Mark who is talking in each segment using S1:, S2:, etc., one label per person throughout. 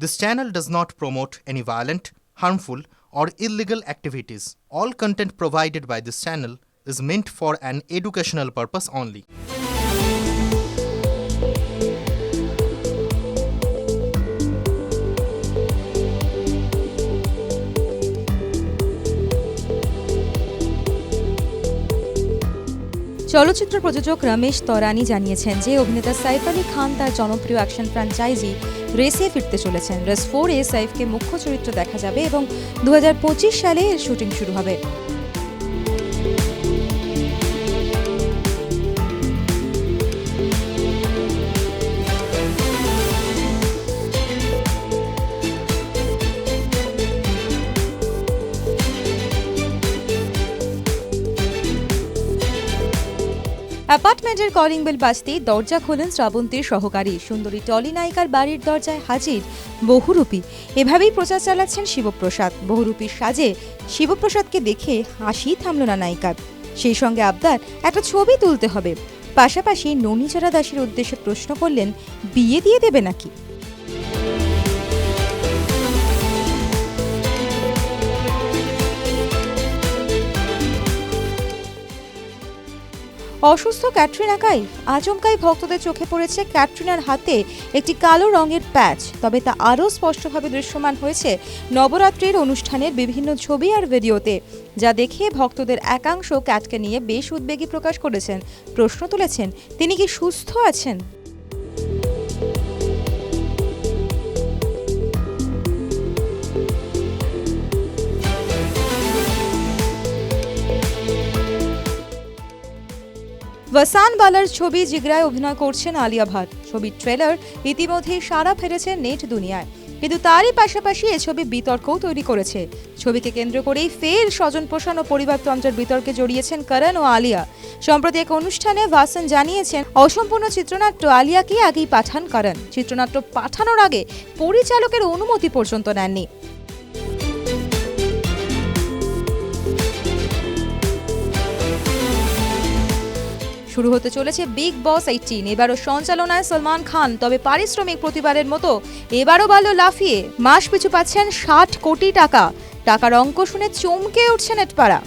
S1: This channel does not promote any violent, harmful, or illegal activities. All content provided by this channel is meant for an educational purpose only.
S2: চলচ্চিত্র প্রযোজক রমেশ তরানি জানিয়েছেন যে অভিনেতা সাইফ আলী খান তার জনপ্রিয় action franchise রেসে ফিরতে চলেছেন। রেস ফোর এ সাইফকে মুখ্য চরিত্র দেখা যাবে এবং দু হাজার পঁচিশ সালে এর শুটিং শুরু হবে। অ্যাপার্টমেন্টের কলিং বেল বাজতেই দরজা খোলেন শ্রাবন্তীর সহকারী। সুন্দরী টলি নায়িকার বাড়ির দরজায় হাজির বহুরূপী। এভাবেই প্রচার চালাচ্ছেন শিবপ্রসাদ। বহুরূপীর সাজে শিবপ্রসাদকে দেখে হাসি থামল না নায়িকার। সেই সঙ্গে আবদার, একটা ছবি তুলতে হবে। পাশাপাশি ননীচরা দাসের উদ্দেশ্যে প্রশ্ন করলেন, বিয়ে দিয়ে দেবে নাকি? অসুস্থ ক্যাটরিনা কাইফ আচমকাই ভক্তদের চোখে পড়েছে ক্যাটরিনার হাতে একটি কালো রঙের প্যাচ। তবে তা আরও স্পষ্টভাবে দৃশ্যমান হয়েছে নবরাত্রির অনুষ্ঠানের বিভিন্ন ছবি আর ভিডিওতে, যা দেখে ভক্তদের একাংশ ক্যাটকে নিয়ে বেশ উদ্বেগী প্রকাশ করেছেন। প্রশ্ন তুলেছেন, তিনি কি সুস্থ আছেন? ওয়াসান বালার ছবি জিগরায় অভিনয় করছেন আলিয়া ভাট। ছবির ট্রেলার ইতিমধ্যেই সারা ফেলেছে নেট দুনিয়ায়। কিন্তু তারই পাশাপাশি এ ছবি বিতর্কও তৈরি করেছে। ছবিকে কেন্দ্র করেই ফের স্বজন পোষণ ও পরিবারতন্ত্রের বিতর্কে জড়িয়েছেন করণ ও আলিয়া। সম্প্রতি এক অনুষ্ঠানে ভাসান জানিয়েছেন, অসম্পূর্ণ চিত্রনাট্য আলিয়াকে আগেই পাঠান করণ চিত্রনাট্য পাঠানোর আগে পরিচালকের অনুমতি পর্যন্ত নেননি। শুরু হতে চলেছে বিগ বস এইটিন এবারও সঞ্চালনায় সলমান খান, তবে পারিশ্রমিক প্রতিবারের মতো এবারও ভালো লাফিয়ে মাস পিছু পাচ্ছেন ষাট কোটি টাকা। টাকার অঙ্ক শুনে চমকে উঠছে নেটপাড়া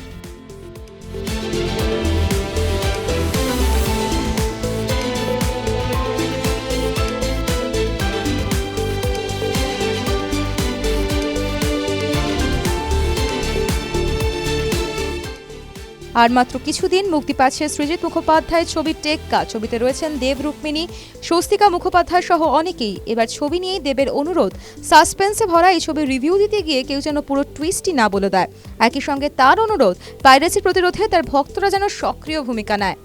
S2: আর মাত্র কিছুদিন মুক্তি পাচ্ছে সৃজিত মুখোপাধ্যায়ের ছবি টেক্কা। ছবিতে রয়েছেন দেব রুক্মিণী, স্বস্তিকা মুখোপাধ্যায় সহ অনেকেই। এবার ছবি নিয়ে দেবের অনুরোধ, সাসপেন্সে ভরা এই ছবির রিভিউ দিতে গিয়ে কেউ যেন পুরো টুইস্টই না বলে দেয়। একই সঙ্গে তার অনুরোধ, পাইরেসি প্রতিরোধে তার ভক্তরা যেন সক্রিয় ভূমিকা নেয়।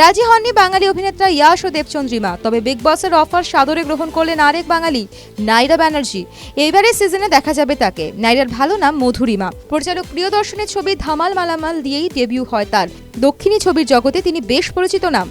S2: রাজি হননি বাঙালি অভিনেতা ইয়াশ ও দেবচন্দ্রিমা, তবে বিগ বসের অফার সাদরে গ্রহণ করলেন আরেক বাঙালি, নাইরা ব্যানার্জি। এইবারের সিজনে দেখা যাবে তাকে। নাইরার ভালো নাম মধুরিমা। পরিচালক প্রিয়দর্শনের ছবি ধামাল মালামাল দিয়েই ডেবিউ হয় তার। দক্ষিণী ছবির জগতে তিনি বেশ পরিচিত নাম।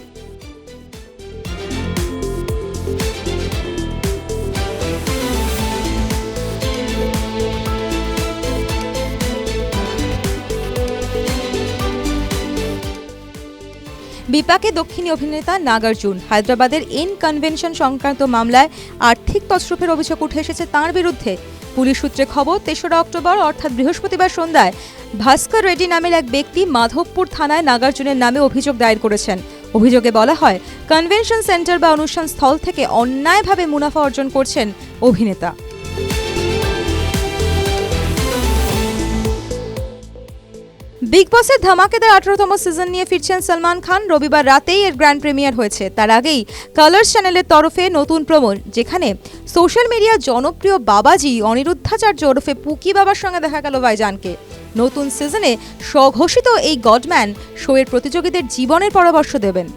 S2: বিপাকে দক্ষিণী অভিনেতা নাগার্জুন। হায়দ্রাবাদের এন কনভেনশন সংক্রান্ত মামলায় আর্থিক তছরূপের অভিযোগ উঠে এসেছে তাঁর বিরুদ্ধে। পুলিশ সূত্রে খবর, তেসরা অক্টোবর, অর্থাৎ বৃহস্পতিবার সন্ধ্যায়, ভাস্কর রেড্ডি নামের এক ব্যক্তি মাধবপুর থানায় নাগার্জুনের নামে অভিযোগ দায়ের করেছেন। অভিযোগে বলা হয়, কনভেনশন সেন্টার বা অনুষ্ঠান স্থল থেকে অন্যায়ভাবে মুনাফা অর্জন করছেন অভিনেতা। বিগ বসের ধামাকেদার আঠারোতম সিজন নিয়ে ফিরছেন সলমান খান। রবিবার রাতেই এর গ্র্যান্ড প্রিমিয়ার হয়েছে। তার আগেই কালার্স চ্যানেলের তরফে নতুন প্রমো যেখানে সোশ্যাল মিডিয়ার জনপ্রিয় বাবাজি, অনিরুদ্ধাচার্য ওরফে পুকি বাবার সঙ্গে দেখা গেল ভাইজানকে। নতুন সিজনে স্বঘোষিত এই গডম্যান শোয়ের প্রতিযোগীদের জীবনের পরামর্শ দেবেন।